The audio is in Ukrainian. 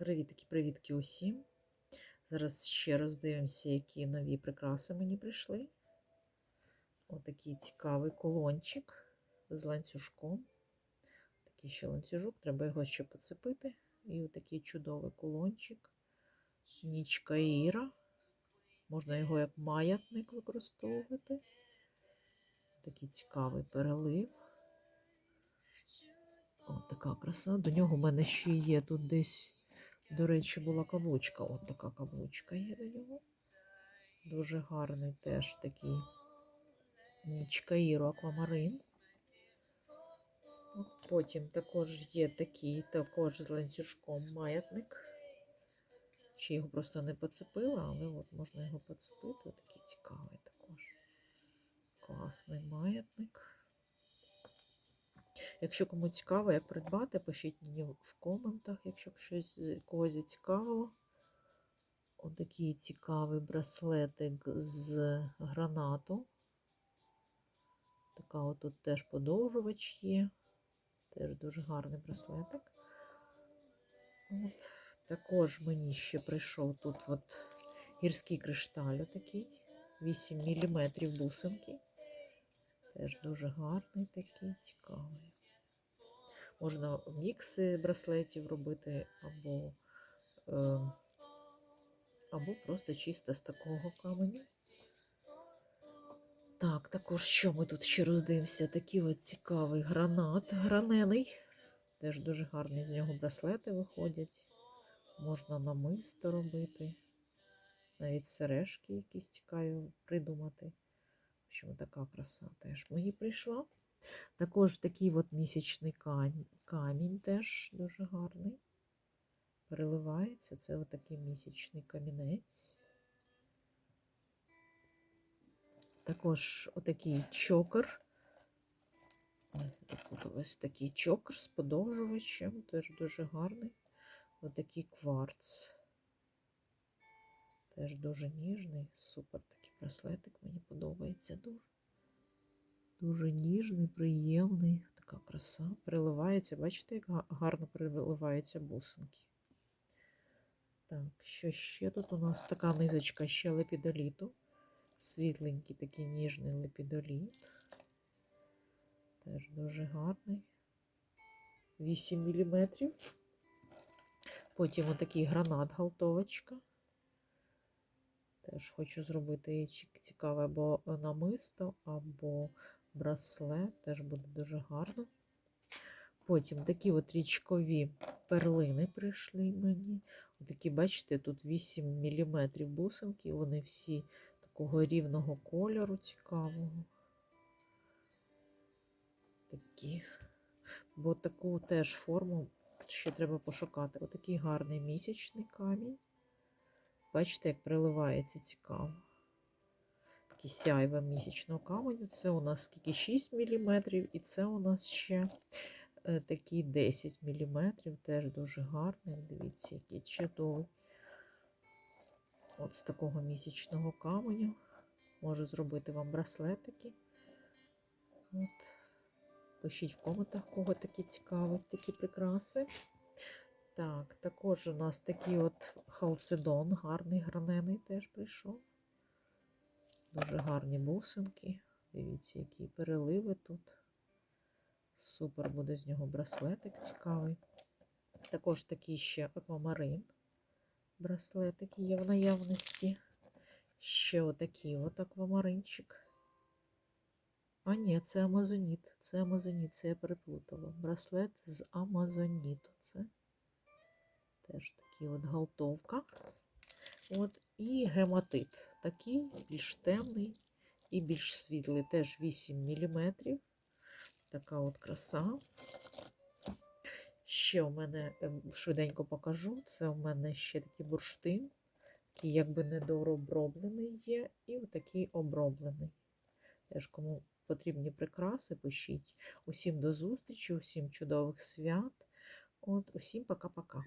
Привітки-привітки усім. Зараз ще роздивимося, які нові прикраси мені прийшли. Отакий цікавий колончик з ланцюжком. Такий ще ланцюжок, треба його ще поцепити. І отакий чудовий колончик. Нічка Іра. Можна його як маятник використовувати. Такий цікавий перелив. От така краса. До нього в мене ще є тут десь, до речі, була каблучка. От така каблучка є до нього. Дуже гарний теж такий Чкаїру аквамарин. Потім також є такий, також з ланцюжком маятник. Ще його просто не поцепила, але от можна його поцепити. Отакий цікавий також. Класний маятник. Якщо кому цікаво, як придбати, пишіть мені в коментах, якщо щось з- когось зацікавило. Отакий цікавий браслетик з гранату. Така от тут теж подовжувач є. Теж дуже гарний браслетик. От. Також мені ще прийшов тут от гірський кришталь отакий. 8 мм бусинки. Теж дуже гарний такий, цікавий. Можна мікси браслетів робити, або, е, або просто чисто з такого каменю. Так, також що ми тут ще роздивимося? Такий от цікавий гранат гранений. Теж дуже гарний з нього браслети виходять. Можна намисто робити. Навіть сережки якісь цікаві придумати. Общем, така краса теж мені прийшла. Також такий от місячний камінь, камінь теж дуже гарний. Переливається. Це отакий місячний камінець. Також отакий чокер. Запуталась. Такий чокер з подовжувачем, теж дуже гарний. Отакий кварц. Теж дуже ніжний, супер такий браслетик, мені подобається дуже. Дуже ніжний, приємний, така краса. Переливається, бачите, як гарно переливаються бусинки. Так, що ще тут у нас така низочка ще лепідоліту. Світленький такий ніжний лепідоліт. Теж дуже гарний. 8 мм. Потім отакий гранат галтовочка. Теж хочу зробити цікаве або намисто, або браслет. Теж буде дуже гарно. Потім такі от річкові перлини прийшли мені. Отакі, бачите, тут 8 мм бусинки, вони всі такого рівного кольору цікавого. Такі. Бо таку теж форму ще треба пошукати. Отакий гарний місячний камінь. Бачите, як приливається цікаво. Такий сяйва місячного каменю. Це у нас скільки 6 мм, і це у нас ще е, такий 10 мм. Теж дуже гарний. Дивіться, який чудовий. От з такого місячного каменю. Можу зробити вам браслетики. От. Пишіть в коментах, кого такі цікаві, такі прикраси. Так, також у нас такий от халцедон, гарний гранений теж прийшов. Дуже гарні бусинки. Дивіться, які переливи тут. Супер буде з нього браслетик цікавий. Також такий ще аквамарин. Браслетик є в наявності. Ще отакий от аквамаринчик. А ні, це амазоніт. Це амазоніт, це я переплутала. Браслет з амазоніту. Це теж такий от галтовка. От, і гематит. Такий більш темний і більш світлий. Теж 8 мм. Така от краса. Ще у мене ем, швиденько покажу. Це у мене ще такий бурштин, який якби недооброблений є, і отакий оброблений. Теж кому потрібні прикраси, пишіть. Усім до зустрічі, усім чудових свят. От, усім пока-пока.